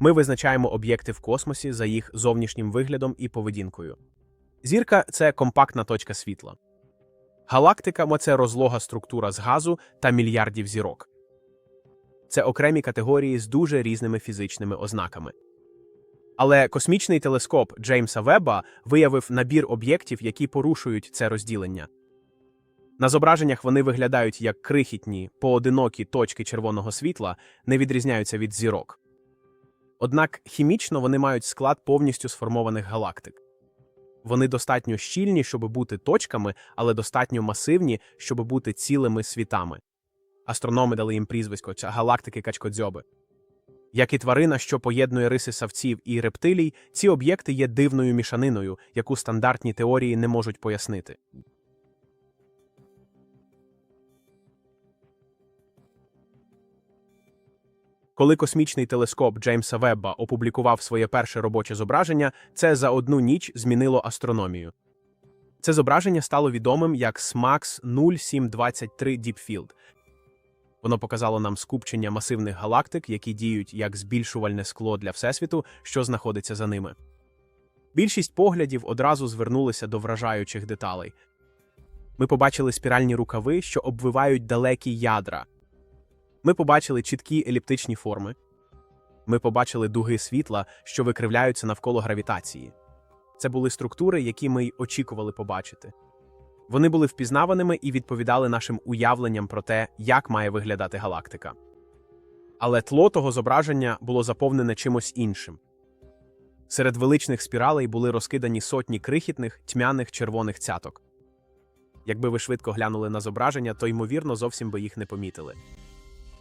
ми визначаємо об'єкти в космосі за їх зовнішнім виглядом і поведінкою. Зірка це компактна точка світла. Галактика це розлога структура з газу та мільярдів зірок. Це окремі категорії з дуже різними фізичними ознаками. Але космічний телескоп Джеймса Веба виявив набір об'єктів, які порушують це розділення. На зображеннях вони виглядають як крихітні, поодинокі точки червоного світла, не відрізняються від зірок. Однак хімічно вони мають склад повністю сформованих галактик. Вони достатньо щільні, щоб бути точками, але достатньо масивні, щоб бути цілими світами. Астрономи дали їм прізвисько «Ча- галактики качкодзьоби. Як і тварина, що поєднує риси савців і рептилій, ці об'єкти є дивною мішаниною, яку стандартні теорії не можуть пояснити. Коли космічний телескоп Джеймса Вебба опублікував своє перше робоче зображення, це за одну ніч змінило астрономію. Це зображення стало відомим як SMAX 0723 Deep Field. Воно показало нам скупчення масивних галактик, які діють як збільшувальне скло для Всесвіту, що знаходиться за ними. Більшість поглядів одразу звернулися до вражаючих деталей. Ми побачили спіральні рукави, що обвивають далекі ядра. Ми побачили чіткі еліптичні форми. Ми побачили дуги світла, що викривляються навколо гравітації. Це були структури, які ми й очікували побачити. Вони були впізнаваними і відповідали нашим уявленням про те, як має виглядати галактика. Але тло того зображення було заповнене чимось іншим. Серед величних спіралей були розкидані сотні крихітних, тьмяних червоних цяток. Якби ви швидко глянули на зображення, то ймовірно зовсім би їх не помітили.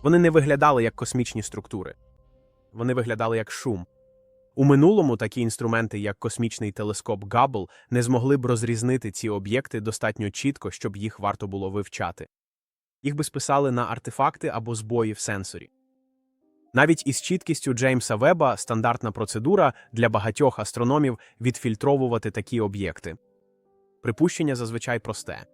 Вони не виглядали як космічні структури, вони виглядали як шум. У минулому такі інструменти, як космічний телескоп Габл, не змогли б розрізнити ці об'єкти достатньо чітко, щоб їх варто було вивчати. Їх би списали на артефакти або збої в сенсорі. Навіть із чіткістю Джеймса Веба стандартна процедура для багатьох астрономів відфільтровувати такі об'єкти. Припущення зазвичай просте.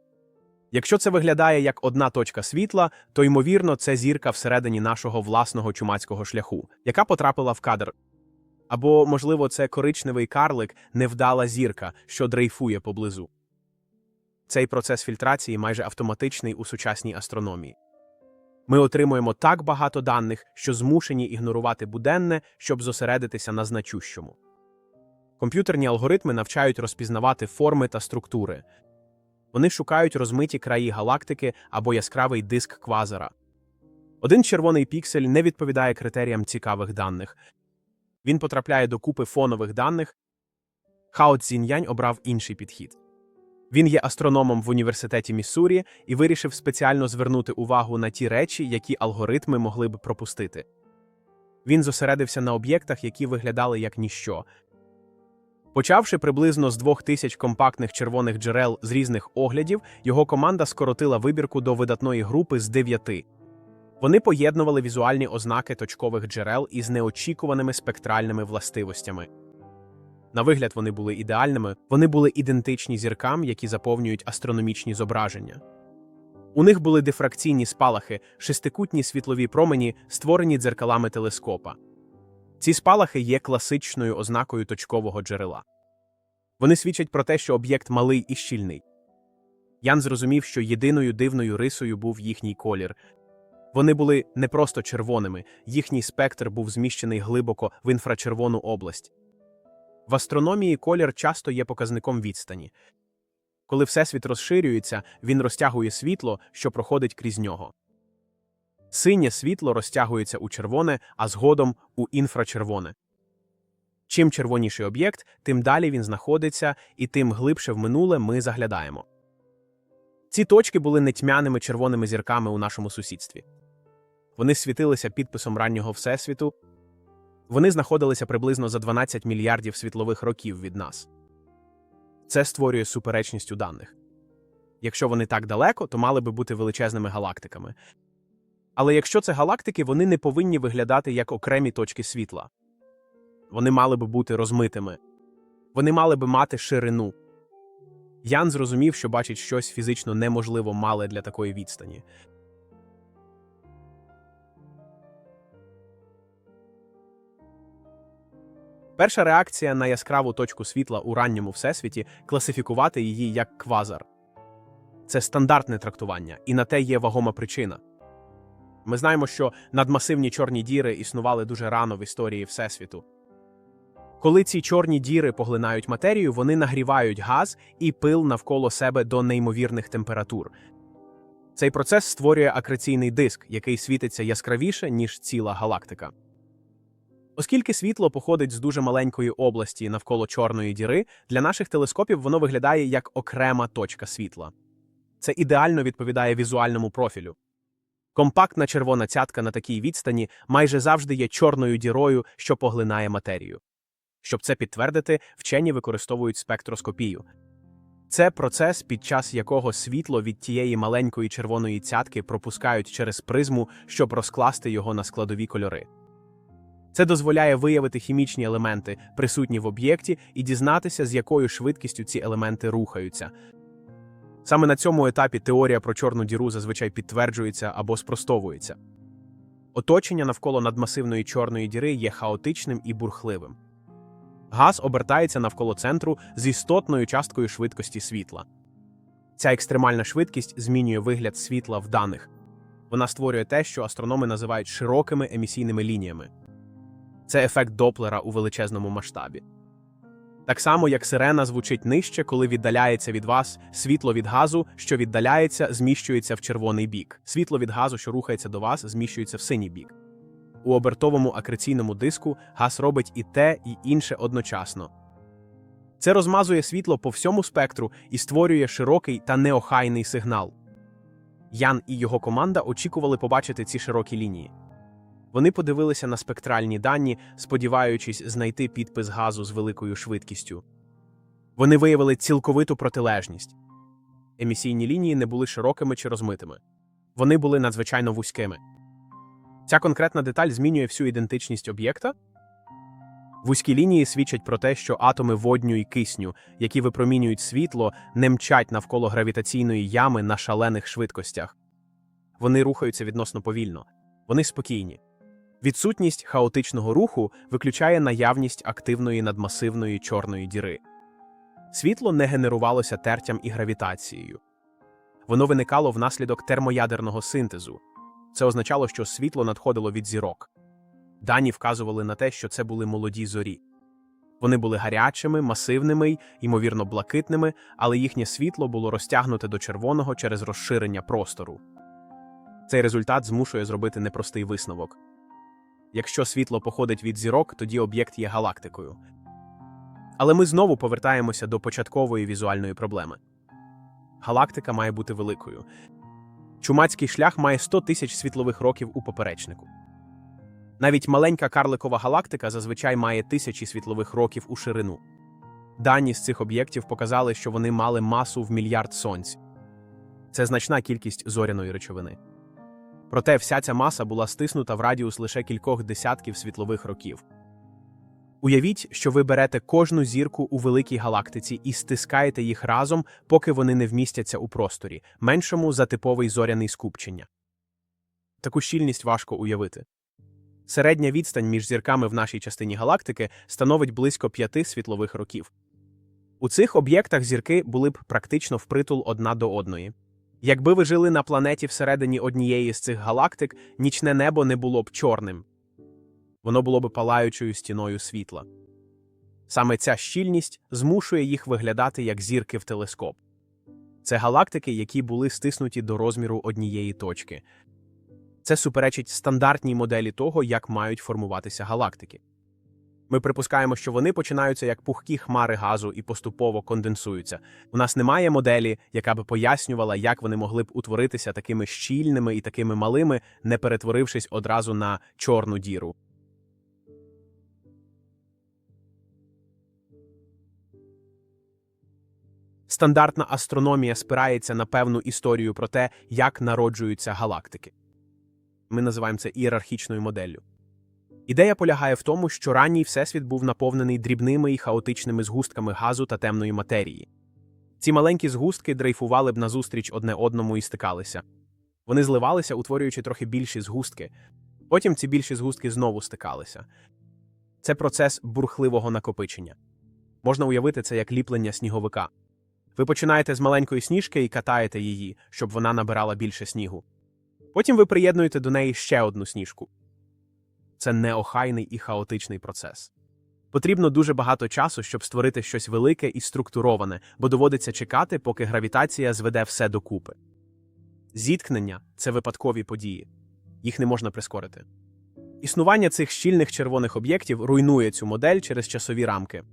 Якщо це виглядає як одна точка світла, то ймовірно це зірка всередині нашого власного чумацького шляху, яка потрапила в кадр. Або, можливо, це коричневий карлик, невдала зірка, що дрейфує поблизу. Цей процес фільтрації майже автоматичний у сучасній астрономії. Ми отримуємо так багато даних, що змушені ігнорувати буденне, щоб зосередитися на значущому. Комп'ютерні алгоритми навчають розпізнавати форми та структури. Вони шукають розмиті краї галактики або яскравий диск квазара. Один червоний піксель не відповідає критеріям цікавих даних. Він потрапляє до купи фонових даних. Хао Цзіньянь обрав інший підхід. Він є астрономом в університеті Міссурі і вирішив спеціально звернути увагу на ті речі, які алгоритми могли б пропустити. Він зосередився на об'єктах, які виглядали як ніщо. Почавши приблизно з двох тисяч компактних червоних джерел з різних оглядів, його команда скоротила вибірку до видатної групи з дев'яти. Вони поєднували візуальні ознаки точкових джерел із неочікуваними спектральними властивостями. На вигляд вони були ідеальними, вони були ідентичні зіркам, які заповнюють астрономічні зображення. У них були дифракційні спалахи, шестикутні світлові промені, створені дзеркалами телескопа. Ці спалахи є класичною ознакою точкового джерела. Вони свідчать про те, що об'єкт малий і щільний. Ян зрозумів, що єдиною дивною рисою був їхній колір. Вони були не просто червоними, їхній спектр був зміщений глибоко в інфрачервону область. В астрономії колір часто є показником відстані. Коли всесвіт розширюється, він розтягує світло, що проходить крізь нього. Синє світло розтягується у червоне, а згодом у інфрачервоне. Чим червоніший об'єкт, тим далі він знаходиться, і тим глибше в минуле ми заглядаємо. Ці точки були нетьмяними червоними зірками у нашому сусідстві. Вони світилися підписом раннього Всесвіту. Вони знаходилися приблизно за 12 мільярдів світлових років від нас. Це створює суперечність у даних. Якщо вони так далеко, то мали би бути величезними галактиками. Але якщо це галактики, вони не повинні виглядати як окремі точки світла. Вони мали би бути розмитими. Вони мали би мати ширину. Ян зрозумів, що бачить щось фізично неможливо мале для такої відстані. Перша реакція на яскраву точку світла у ранньому всесвіті класифікувати її як квазар. Це стандартне трактування, і на те є вагома причина. Ми знаємо, що надмасивні чорні діри існували дуже рано в історії Всесвіту. Коли ці чорні діри поглинають матерію, вони нагрівають газ і пил навколо себе до неймовірних температур. Цей процес створює акреційний диск, який світиться яскравіше, ніж ціла галактика. Оскільки світло походить з дуже маленької області навколо чорної діри, для наших телескопів воно виглядає як окрема точка світла. Це ідеально відповідає візуальному профілю. Компактна червона цятка на такій відстані майже завжди є чорною дірою, що поглинає матерію. Щоб це підтвердити, вчені використовують спектроскопію. Це процес, під час якого світло від тієї маленької червоної цятки пропускають через призму, щоб розкласти його на складові кольори. Це дозволяє виявити хімічні елементи, присутні в об'єкті, і дізнатися, з якою швидкістю ці елементи рухаються. Саме на цьому етапі теорія про чорну діру зазвичай підтверджується або спростовується. Оточення навколо надмасивної чорної діри є хаотичним і бурхливим. Газ обертається навколо центру з істотною часткою швидкості світла. Ця екстремальна швидкість змінює вигляд світла в даних. Вона створює те, що астрономи називають широкими емісійними лініями. Це ефект Доплера у величезному масштабі. Так само, як сирена звучить нижче, коли віддаляється від вас, світло від газу, що віддаляється, зміщується в червоний бік. Світло від газу, що рухається до вас, зміщується в синій бік. У обертовому акреційному диску газ робить і те, і інше одночасно. Це розмазує світло по всьому спектру і створює широкий та неохайний сигнал. Ян і його команда очікували побачити ці широкі лінії. Вони подивилися на спектральні дані, сподіваючись знайти підпис газу з великою швидкістю. Вони виявили цілковиту протилежність. Емісійні лінії не були широкими чи розмитими. Вони були надзвичайно вузькими. Ця конкретна деталь змінює всю ідентичність об'єкта. Вузькі лінії свідчать про те, що атоми водню і кисню, які випромінюють світло, не мчать навколо гравітаційної ями на шалених швидкостях. Вони рухаються відносно повільно, вони спокійні. Відсутність хаотичного руху виключає наявність активної надмасивної чорної діри. Світло не генерувалося тертям і гравітацією. Воно виникало внаслідок термоядерного синтезу. Це означало, що світло надходило від зірок. Дані вказували на те, що це були молоді зорі. Вони були гарячими, масивними й, ймовірно, блакитними, але їхнє світло було розтягнуте до червоного через розширення простору. Цей результат змушує зробити непростий висновок. Якщо світло походить від зірок, тоді об'єкт є галактикою. Але ми знову повертаємося до початкової візуальної проблеми. Галактика має бути великою. Чумацький шлях має 100 тисяч світлових років у поперечнику. Навіть маленька карликова галактика зазвичай має тисячі світлових років у ширину. Дані з цих об'єктів показали, що вони мали масу в мільярд сонць. Це значна кількість зоряної речовини. Проте вся ця маса була стиснута в радіус лише кількох десятків світлових років. Уявіть, що ви берете кожну зірку у великій галактиці і стискаєте їх разом, поки вони не вмістяться у просторі, меншому за типовий зоряний скупчення. Таку щільність важко уявити. Середня відстань між зірками в нашій частині галактики становить близько п'яти світлових років. У цих об'єктах зірки були б практично впритул одна до одної. Якби ви жили на планеті всередині однієї з цих галактик, нічне небо не було б чорним, воно було б палаючою стіною світла. Саме ця щільність змушує їх виглядати як зірки в телескоп. Це галактики, які були стиснуті до розміру однієї точки. Це суперечить стандартній моделі того, як мають формуватися галактики. Ми припускаємо, що вони починаються як пухкі хмари газу і поступово конденсуються. У нас немає моделі, яка б пояснювала, як вони могли б утворитися такими щільними і такими малими, не перетворившись одразу на чорну діру. Стандартна астрономія спирається на певну історію про те, як народжуються галактики. Ми називаємо це ієрархічною моделлю. Ідея полягає в тому, що ранній всесвіт був наповнений дрібними і хаотичними згустками газу та темної матерії. Ці маленькі згустки дрейфували б назустріч одне одному і стикалися. Вони зливалися, утворюючи трохи більші згустки. Потім ці більші згустки знову стикалися. Це процес бурхливого накопичення. Можна уявити це як ліплення сніговика. Ви починаєте з маленької сніжки і катаєте її, щоб вона набирала більше снігу. Потім ви приєднуєте до неї ще одну сніжку. Це неохайний і хаотичний процес. Потрібно дуже багато часу, щоб створити щось велике і структуроване, бо доводиться чекати, поки гравітація зведе все докупи. Зіткнення це випадкові події, їх не можна прискорити. Існування цих щільних червоних об'єктів руйнує цю модель через часові рамки.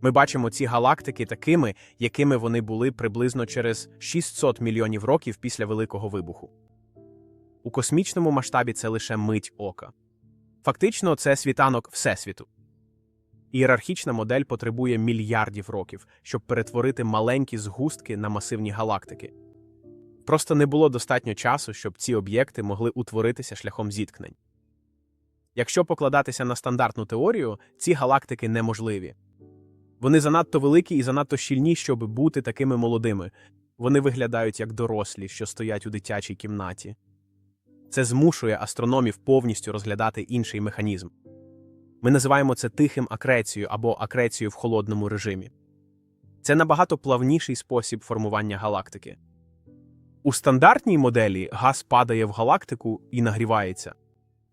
Ми бачимо ці галактики такими, якими вони були приблизно через 600 мільйонів років після Великого вибуху. У космічному масштабі це лише мить ока. Фактично, це світанок Всесвіту. Ієрархічна модель потребує мільярдів років, щоб перетворити маленькі згустки на масивні галактики. Просто не було достатньо часу, щоб ці об'єкти могли утворитися шляхом зіткнень. Якщо покладатися на стандартну теорію, ці галактики неможливі. Вони занадто великі і занадто щільні, щоб бути такими молодими. Вони виглядають як дорослі, що стоять у дитячій кімнаті. Це змушує астрономів повністю розглядати інший механізм. Ми називаємо це тихим акрецією або акрецією в холодному режимі. Це набагато плавніший спосіб формування галактики. У стандартній моделі газ падає в галактику і нагрівається.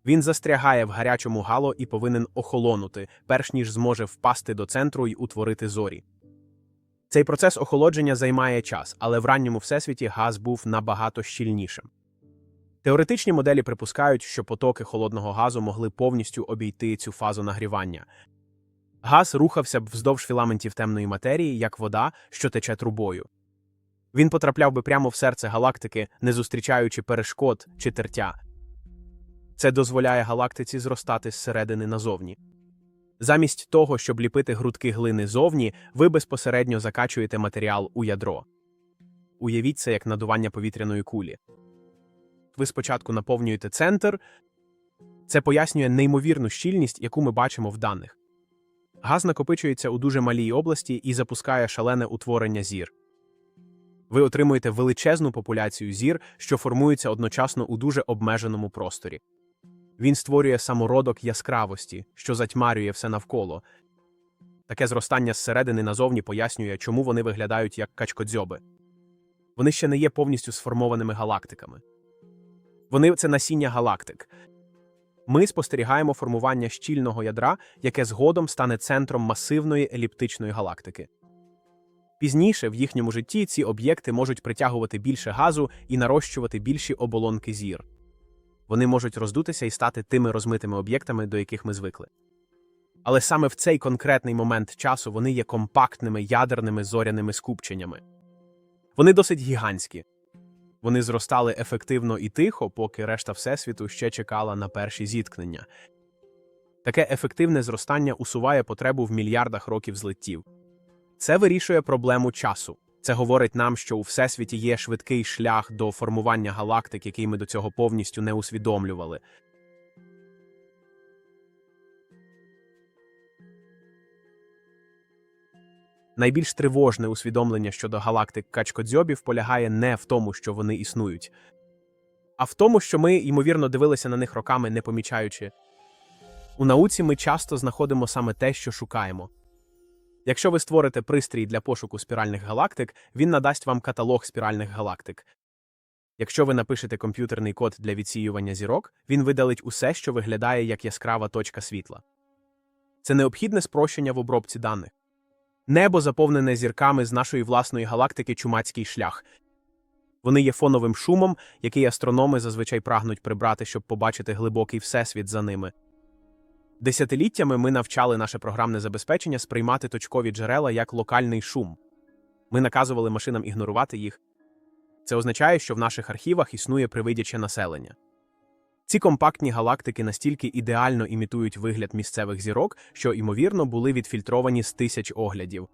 Він застрягає в гарячому гало і повинен охолонути, перш ніж зможе впасти до центру і утворити зорі. Цей процес охолодження займає час, але в ранньому всесвіті газ був набагато щільнішим. Теоретичні моделі припускають, що потоки холодного газу могли повністю обійти цю фазу нагрівання. Газ рухався б вздовж філаментів темної матерії, як вода, що тече трубою. Він потрапляв би прямо в серце галактики, не зустрічаючи перешкод чи тертя. Це дозволяє галактиці зростати зсередини назовні. Замість того, щоб ліпити грудки глини зовні, ви безпосередньо закачуєте матеріал у ядро. Уявіть це як надування повітряної кулі. Ви спочатку наповнюєте центр. Це пояснює неймовірну щільність, яку ми бачимо в даних. Газ накопичується у дуже малій області і запускає шалене утворення зір. Ви отримуєте величезну популяцію зір, що формуються одночасно у дуже обмеженому просторі. Він створює самородок яскравості, що затьмарює все навколо. Таке зростання зсередини назовні пояснює, чому вони виглядають як качкодзьоби. Вони ще не є повністю сформованими галактиками. Вони це насіння галактик. Ми спостерігаємо формування щільного ядра, яке згодом стане центром масивної еліптичної галактики. Пізніше в їхньому житті ці об'єкти можуть притягувати більше газу і нарощувати більші оболонки зір. Вони можуть роздутися і стати тими розмитими об'єктами, до яких ми звикли. Але саме в цей конкретний момент часу вони є компактними ядерними зоряними скупченнями. Вони досить гігантські. Вони зростали ефективно і тихо, поки решта Всесвіту ще чекала на перші зіткнення. Таке ефективне зростання усуває потребу в мільярдах років злиттів. Це вирішує проблему часу. Це говорить нам, що у всесвіті є швидкий шлях до формування галактик, який ми до цього повністю не усвідомлювали. Найбільш тривожне усвідомлення щодо галактик качкодзьобів полягає не в тому, що вони існують, а в тому, що ми, ймовірно, дивилися на них роками, не помічаючи. У науці ми часто знаходимо саме те, що шукаємо. Якщо ви створите пристрій для пошуку спіральних галактик, він надасть вам каталог спіральних галактик. Якщо ви напишете комп'ютерний код для відсіювання зірок, він видалить усе, що виглядає як яскрава точка світла. Це необхідне спрощення в обробці даних. Небо заповнене зірками з нашої власної галактики чумацький шлях. Вони є фоновим шумом, який астрономи зазвичай прагнуть прибрати, щоб побачити глибокий всесвіт за ними. Десятиліттями ми навчали наше програмне забезпечення сприймати точкові джерела як локальний шум. Ми наказували машинам ігнорувати їх. Це означає, що в наших архівах існує привидяче населення. Ці компактні галактики настільки ідеально імітують вигляд місцевих зірок, що, ймовірно, були відфільтровані з тисяч оглядів.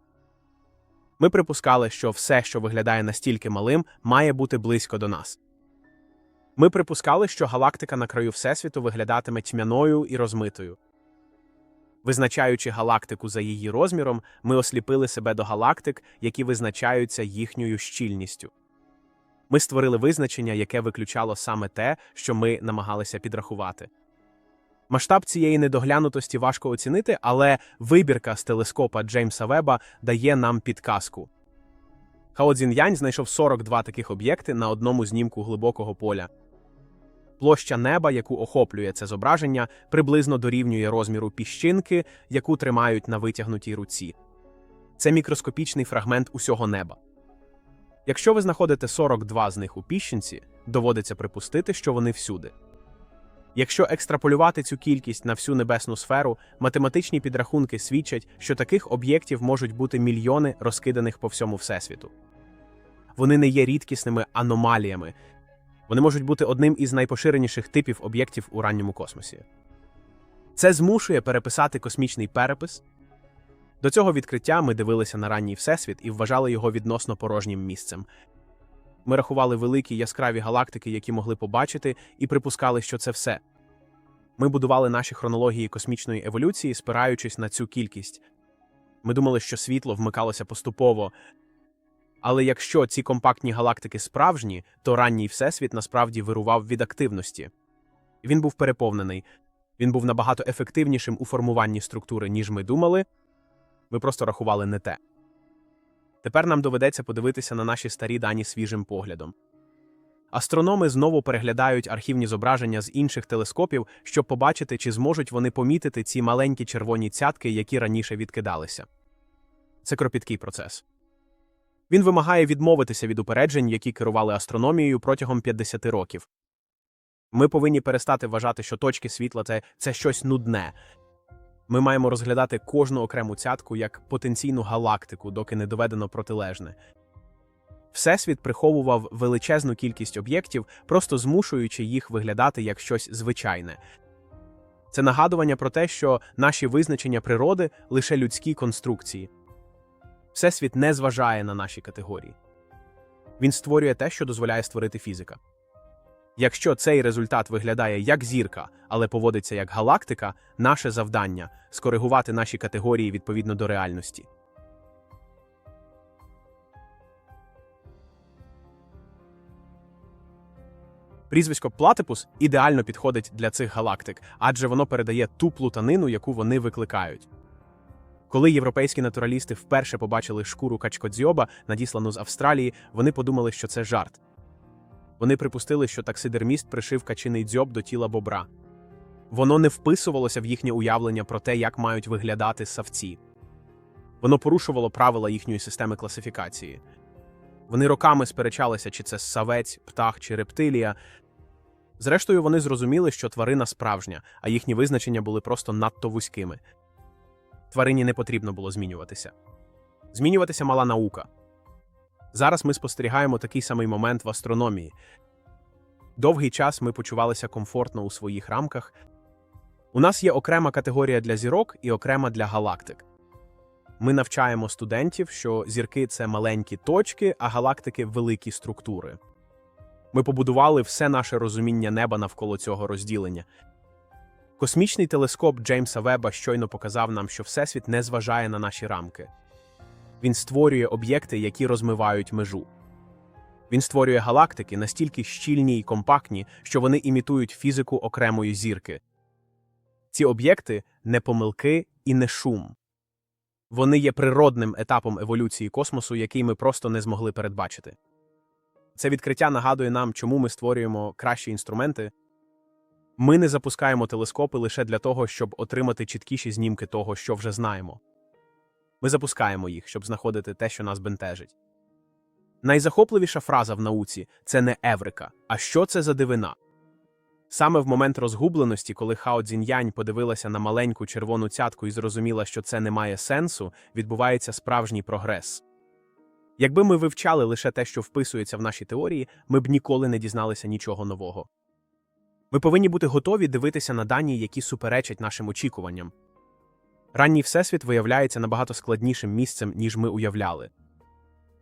Ми припускали, що все, що виглядає настільки малим, має бути близько до нас. Ми припускали, що галактика на краю Всесвіту виглядатиме тьмяною і розмитою. Визначаючи галактику за її розміром, ми осліпили себе до галактик, які визначаються їхньою щільністю. Ми створили визначення, яке виключало саме те, що ми намагалися підрахувати. Масштаб цієї недоглянутості важко оцінити, але вибірка з телескопа Джеймса Веба дає нам підказку. Хао Цзін'янь знайшов 42 таких об'єкти на одному знімку глибокого поля. Площа неба, яку охоплює це зображення, приблизно дорівнює розміру піщинки, яку тримають на витягнутій руці. Це мікроскопічний фрагмент усього неба. Якщо ви знаходите 42 з них у піщинці, доводиться припустити, що вони всюди. Якщо екстраполювати цю кількість на всю небесну сферу, математичні підрахунки свідчать, що таких об'єктів можуть бути мільйони розкиданих по всьому всесвіту. Вони не є рідкісними аномаліями, вони можуть бути одним із найпоширеніших типів об'єктів у ранньому космосі. Це змушує переписати космічний перепис. До цього відкриття ми дивилися на ранній всесвіт і вважали його відносно порожнім місцем. Ми рахували великі яскраві галактики, які могли побачити, і припускали, що це все. Ми будували наші хронології космічної еволюції, спираючись на цю кількість. Ми думали, що світло вмикалося поступово. Але якщо ці компактні галактики справжні, то ранній всесвіт насправді вирував від активності. Він був переповнений, він був набагато ефективнішим у формуванні структури, ніж ми думали. Ми просто рахували не те. Тепер нам доведеться подивитися на наші старі дані свіжим поглядом. Астрономи знову переглядають архівні зображення з інших телескопів, щоб побачити, чи зможуть вони помітити ці маленькі червоні цятки, які раніше відкидалися. Це кропіткий процес. Він вимагає відмовитися від упереджень, які керували астрономією протягом 50 років. Ми повинні перестати вважати, що точки світла це, це щось нудне. Ми маємо розглядати кожну окрему цятку як потенційну галактику, доки не доведено протилежне. Всесвіт приховував величезну кількість об'єктів, просто змушуючи їх виглядати як щось звичайне. Це нагадування про те, що наші визначення природи лише людські конструкції. Всесвіт не зважає на наші категорії. Він створює те, що дозволяє створити фізика. Якщо цей результат виглядає як зірка, але поводиться як галактика, наше завдання скоригувати наші категорії відповідно до реальності. Прізвисько Платипус ідеально підходить для цих галактик, адже воно передає ту плутанину, яку вони викликають. Коли європейські натуралісти вперше побачили шкуру качкодзьоба, надіслану з Австралії, вони подумали, що це жарт. Вони припустили, що таксидерміст пришив качиний дзьоб до тіла бобра. Воно не вписувалося в їхнє уявлення про те, як мають виглядати савці. Воно порушувало правила їхньої системи класифікації. Вони роками сперечалися, чи це савець, птах чи рептилія. Зрештою, вони зрозуміли, що тварина справжня, а їхні визначення були просто надто вузькими. Тварині не потрібно було змінюватися. Змінюватися мала наука. Зараз ми спостерігаємо такий самий момент в астрономії. Довгий час ми почувалися комфортно у своїх рамках. У нас є окрема категорія для зірок і окрема для галактик. Ми навчаємо студентів, що зірки це маленькі точки, а галактики великі структури. Ми побудували все наше розуміння неба навколо цього розділення. Космічний телескоп Джеймса Веба щойно показав нам, що Всесвіт не зважає на наші рамки. Він створює об'єкти, які розмивають межу. Він створює галактики настільки щільні й компактні, що вони імітують фізику окремої зірки. Ці об'єкти не помилки і не шум. Вони є природним етапом еволюції космосу, який ми просто не змогли передбачити. Це відкриття нагадує нам, чому ми створюємо кращі інструменти. Ми не запускаємо телескопи лише для того, щоб отримати чіткіші знімки того, що вже знаємо. Ми запускаємо їх, щоб знаходити те, що нас бентежить. Найзахопливіша фраза в науці це не Еврика, а що це за дивина. Саме в момент розгубленості, коли Хао Цзіньянь подивилася на маленьку червону цятку і зрозуміла, що це не має сенсу, відбувається справжній прогрес. Якби ми вивчали лише те, що вписується в наші теорії, ми б ніколи не дізналися нічого нового. Ми повинні бути готові дивитися на дані, які суперечать нашим очікуванням. Ранній всесвіт виявляється набагато складнішим місцем, ніж ми уявляли.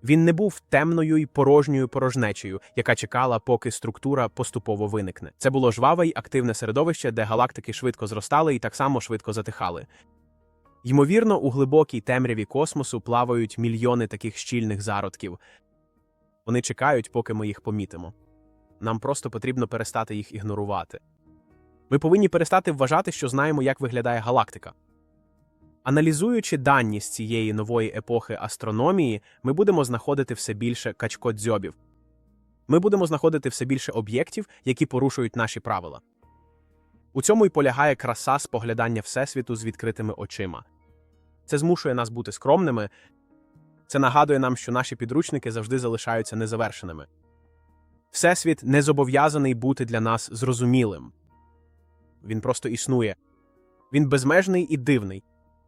Він не був темною й порожньою порожнечею, яка чекала, поки структура поступово виникне. Це було жваве й активне середовище, де галактики швидко зростали і так само швидко затихали. Ймовірно, у глибокій темряві космосу плавають мільйони таких щільних зародків. Вони чекають, поки ми їх помітимо. Нам просто потрібно перестати їх ігнорувати. Ми повинні перестати вважати, що знаємо, як виглядає галактика. Аналізуючи дані з цієї нової епохи астрономії, ми будемо знаходити все більше качкодзьобів. Ми будемо знаходити все більше об'єктів, які порушують наші правила. У цьому й полягає краса споглядання Всесвіту з відкритими очима. Це змушує нас бути скромними, це нагадує нам, що наші підручники завжди залишаються незавершеними. Всесвіт не зобов'язаний бути для нас зрозумілим. Він просто існує. Він безмежний і дивний,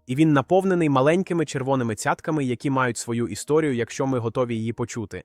і він наповнений маленькими червоними цятками, які мають свою історію, якщо ми готові її почути.